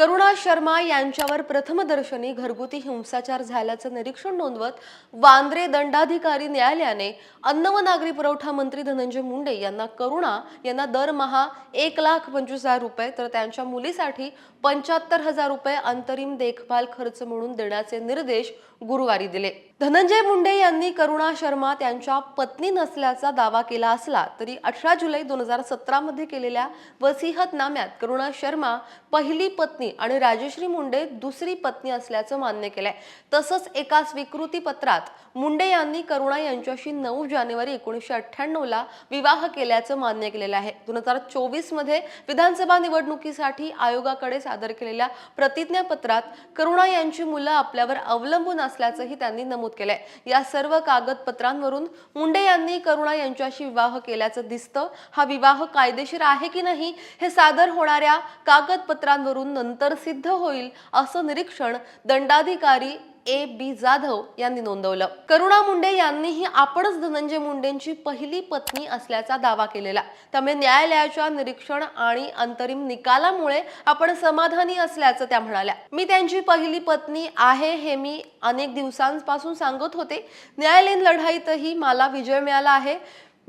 करुणा शर्मा यांच्यावर प्रथमदर्शनी घरगुती हिंसाचार झाल्याचं निरीक्षण नोंदवत वांद्रे दंडाधिकारी न्यायालयाने अन्न व नागरी पुरवठा मंत्री धनंजय मुंडे यांना करुणा यांना दरमहा एक लाख पंचवीस हजार रुपये तर त्यांच्या मुलीसाठी पंच्याहत्तर हजार रुपये अंतरिम देखभाल खर्च म्हणून देण्याचे निर्देश गुरुवारी दिले. धनंजय मुंडे यांनी करुणा शर्मा त्यांच्या पत्नी नसल्याचा दावा केला असला तरी अठरा जुलै दोन हजार सतरामध्ये केलेल्या वसिहतनाम्यात करुणा शर्मा पहिली पत्नी आणि राजश्री मुंडे दुसरी पत्नी असल्याचं मान्य केलंय. तसंच एका स्वीकृती पत्रात मुंडे यांनी करुणा यांच्याशी नऊ जानेवारी एकोणीसशे अठ्ठ्याण्णव ला विवाह केल्याचं मान्य केलेलं आहे. दोन हजार चोवीसमध्ये विधानसभा निवडणुकीसाठी आयोगाकडे सादर केलेल्या प्रतिज्ञापत्रात करुणा यांची मुलं आपल्यावर अवलंबून असल्याचंही त्यांनी नमूद केलंय. या सर्व कागदपत्रांवरून मुंडे यांनी करुणा यांच्याशी विवाह केल्याचं दिसतं. हा विवाह कायदेशीर आहे की नाही हे सादर होणाऱ्या कागदपत्रांवरून नंतर सिद्ध होईल असं निरीक्षण दंडाधिकारी ए बी जाधव यांनी नोंदवलं. करुणा मुंडे यांनीही आपणच धनंजय मुंडेंची पहिली पत्नी असल्याचा दावा केलेला. त्यामुळे न्यायालयाच्या निरीक्षण आणि अंतरिम निकालामुळे आपण समाधानी असल्याचं त्या म्हणाल्या. मी त्यांची पहिली पत्नी आहे हे मी अनेक दिवसांपासून सांगत होते. न्यायालयीन लढाईतही मला विजय मिळाला आहे.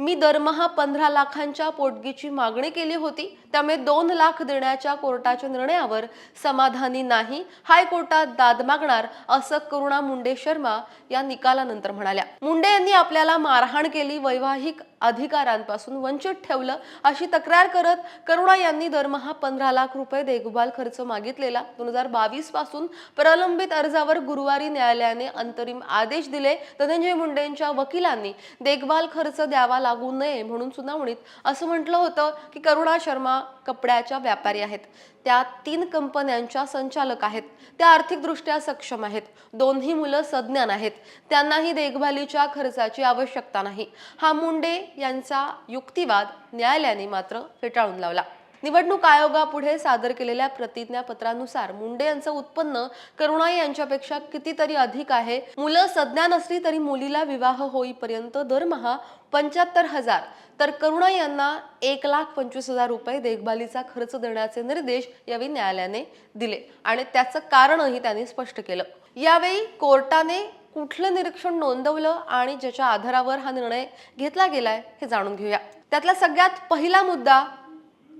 मी दरमहा पंधरा लाखांच्या पोटगीची मागणी केली होती. त्यामुळे दोन लाख देण्याच्या कोर्टाच्या निर्णयावर समाधानी नाही. हायकोर्टात दाद मागणार असं करुणा मुंडे शर्मा या निकालानंतर म्हणाल्या. मुंडे यांनी आपल्याला मारहाण केली वैवाहिक अधिकारांपासून वंचित ठेवलं अशी तक्रार करत करुणा यांनी दरमहा पंधरा लाख रुपये देखभाल खर्च मागितलेला. दोन हजार बावीसपासून प्रलंबित अर्जावर गुरुवारी न्यायालयाने अंतरिम आदेश दिले. धनंजय मुंडेंच्या वकिलांनी देखभाल खर्च द्यावा लागू नये म्हणून सुनावणीत असं म्हटलं होतं की करुणा शर्मा कपड्याच्या व्यापारी आहेत. त्या तीन कंपन्यांच्या संचालक आहेत. त्या आर्थिकदृष्ट्या सक्षम आहेत. दोन्ही मुलं सज्ञान आहेत. त्यांनाही देखभालीच्या खर्चाची आवश्यकता नाही. हा मुंडे यांचा युक्तिवाद न्यायालयाने मात्र फेटाळून लावला. निवडणूक आयोगापुढे सादर केलेल्या प्रतिज्ञापत्रानुसार मुंडे यांचं उत्पन्न करुणाई यांच्यापेक्षा कितीतरी अधिक आहे. मुलं सज्ञा नसली तरी मुलीला विवाह होईपर्यंत दरमहा पंच्याहत्तर हजार. तर करुणा यांना एक लाख पंचवीस हजार रुपये देखभालीचा खर्च देण्याचे निर्देश यावेळी न्यायालयाने दिले आणि त्याचं कारणही त्यांनी स्पष्ट केलं. यावेळी कोर्टाने कुठलं निरीक्षण नोंदवलं आणि ज्याच्या आधारावर हा निर्णय घेतला गेलाय हे जाणून घेऊया. त्यातला सगळ्यात पहिला मुद्दा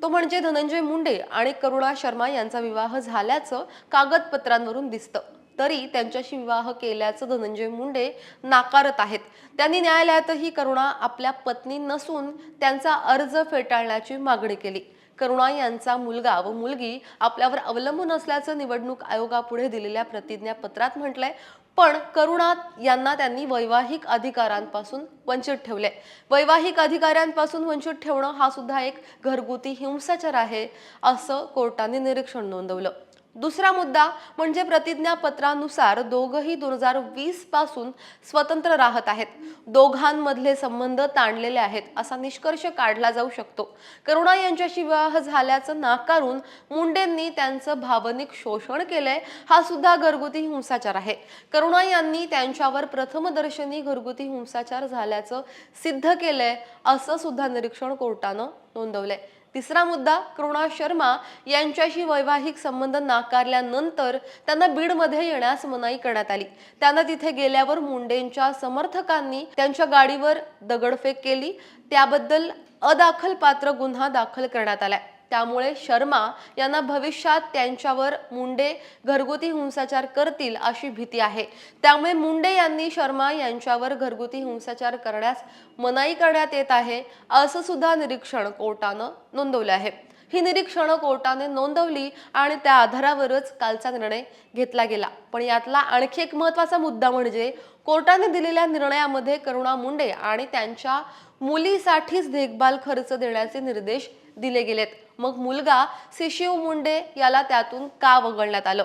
तो म्हणजे धनंजय मुंडे आणि करुणा शर्मा यांचा विवाह झाल्याचं कागदपत्रांवरून दिसतं. तरी त्यांच्याशी विवाह केल्याचं धनंजय मुंडे नाकारत आहेत. त्यांनी न्यायालयातही करुणा आपल्या पत्नी नसून त्यांचा अर्ज फेटाळण्याची मागणी केली. करुणा यांचा मुलगा व मुलगी आपल्यावर अवलंबून असल्याचं निवडणूक आयोगापुढे दिलेल्या प्रतिज्ञापत्रात म्हटलंय. पण करुणा यांना त्यांनी वैवाहिक अधिकारांपासून वंचित ठेवले. वैवाहिक अधिकारांपासून वंचित ठेवणं हा सुद्धा एक घरगुती हिंसाचार आहे असं कोर्टाने निरीक्षण नोंदवलं. दुसरा मुद्दा म्हणजे प्रतिज्ञापत्रानुसार दोघही दोन हजार वीसपासून स्वतंत्र राहत आहेत. दोघांमधले संबंध ताणलेले आहेत असा निष्कर्ष काढला जाऊ शकतो. करुणा यांच्याशी विवाह झाल्याचं नाकारून मुंडेंनी त्यांचं भावनिक शोषण केलंय हा सुद्धा घरगुती हिंसाचार आहे. करुणा यांनी त्यांच्यावर प्रथमदर्शनी घरगुती हिंसाचार झाल्याचं सिद्ध केलंय असं सुद्धा निरीक्षण कोर्टानं नोंदवलंय. तिसरा मुद्दा कृणा शर्मा यांच्याशी वैवाहिक संबंध नाकारल्यानंतर त्यांना बीडमध्ये येण्यास मनाई करण्यात आली. त्यांना तिथे गेल्यावर मुंडेंच्या समर्थकांनी त्यांच्या गाडीवर दगडफेक केली. त्याबद्दल अदाखल पात्र गुन्हा दाखल करण्यात आलाय. त्यामुळे शर्मा यांना भविष्यात त्यांच्यावर मुंडे घरगुती हिंसाचार करतील अशी भीती आहे. त्यामुळे मुंडे यांनी शर्मा यांच्यावर घरगुती हिंसाचार करण्यास मनाई करण्यात येत आहे असं सुद्धा निरीक्षण कोर्टानं नोंदवलं आहे. ही निरीक्षणं कोर्टाने नोंदवली आणि त्या आधारावरच कालचा निर्णय घेतला गेला. पण यातला आणखी एक महत्त्वाचा मुद्दा म्हणजे कोर्टाने दिलेल्या निर्णयामध्ये करुणा मुंडे आणि त्यांच्या मुलीसाठीच देखभाल खर्च देण्याचे निर्देश दिले गेलेत. मग मुलगा सिशिव मुंडे याला त्यातून का वगळण्यात आलं?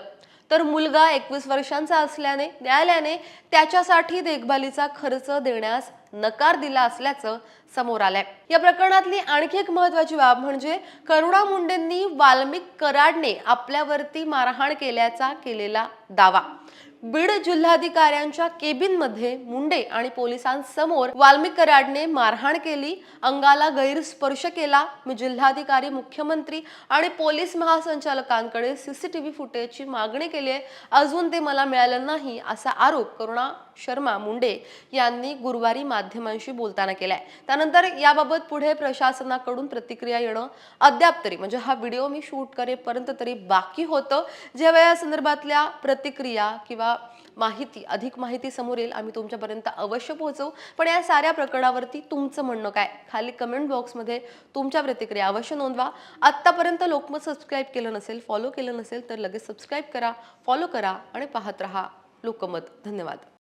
तर मुलगा एकवीस वर्षांचा असल्याने न्यायालयाने त्याच्यासाठी देखभालीचा खर्च देण्यास नकार दिला असल्याचं समोर आलंय. या प्रकरणातली आणखी एक महत्वाची बाब म्हणजे करुणा मुंडेंनी वाल्मिक कराडने आपल्यावरती मारहाण केल्याचा केलेला दावा. बीड जिल्हाधिकाऱ्यांच्या केबिनमध्ये मुंडे आणि पोलिसांसमोर वाल्मिक कराडने मारहाण केली अंगाला गैरस्पर्श केला. मी जिल्हाधिकारी मुख्यमंत्री आणि पोलीस महासंचालकांकडे सीसीटीव्ही फुटेजची मागणी केली आहे. अजून ते मला मिळालं नाही असा आरोप करुणा शर्मा मुंडे यांनी गुरुवारी माध्यमांशी बोलताना केलाय. त्यानंतर याबाबत पुढे प्रशासनाकडून प्रतिक्रिया येणं अद्याप तरी म्हणजे हा व्हिडिओ मी शूट करेपर्यंत तरी बाकी होतं. जेव्हा या संदर्भातल्या प्रतिक्रिया किंवा माहिती अधिक माहिती समोर येईल आम्ही तुमच्यापर्यंत अवश्य पोहोचवू. पण या साऱ्या प्रकरणावरती तुमचं म्हणणं काय? खाली कमेंट बॉक्समध्ये तुमच्या प्रतिक्रिया अवश्य नोंदवा. आत्तापर्यंत लोकमत सबस्क्राईब केलं नसेल फॉलो केलं नसेल तर लगेच सबस्क्राईब करा फॉलो करा आणि पाहत रहा लोकमत. धन्यवाद.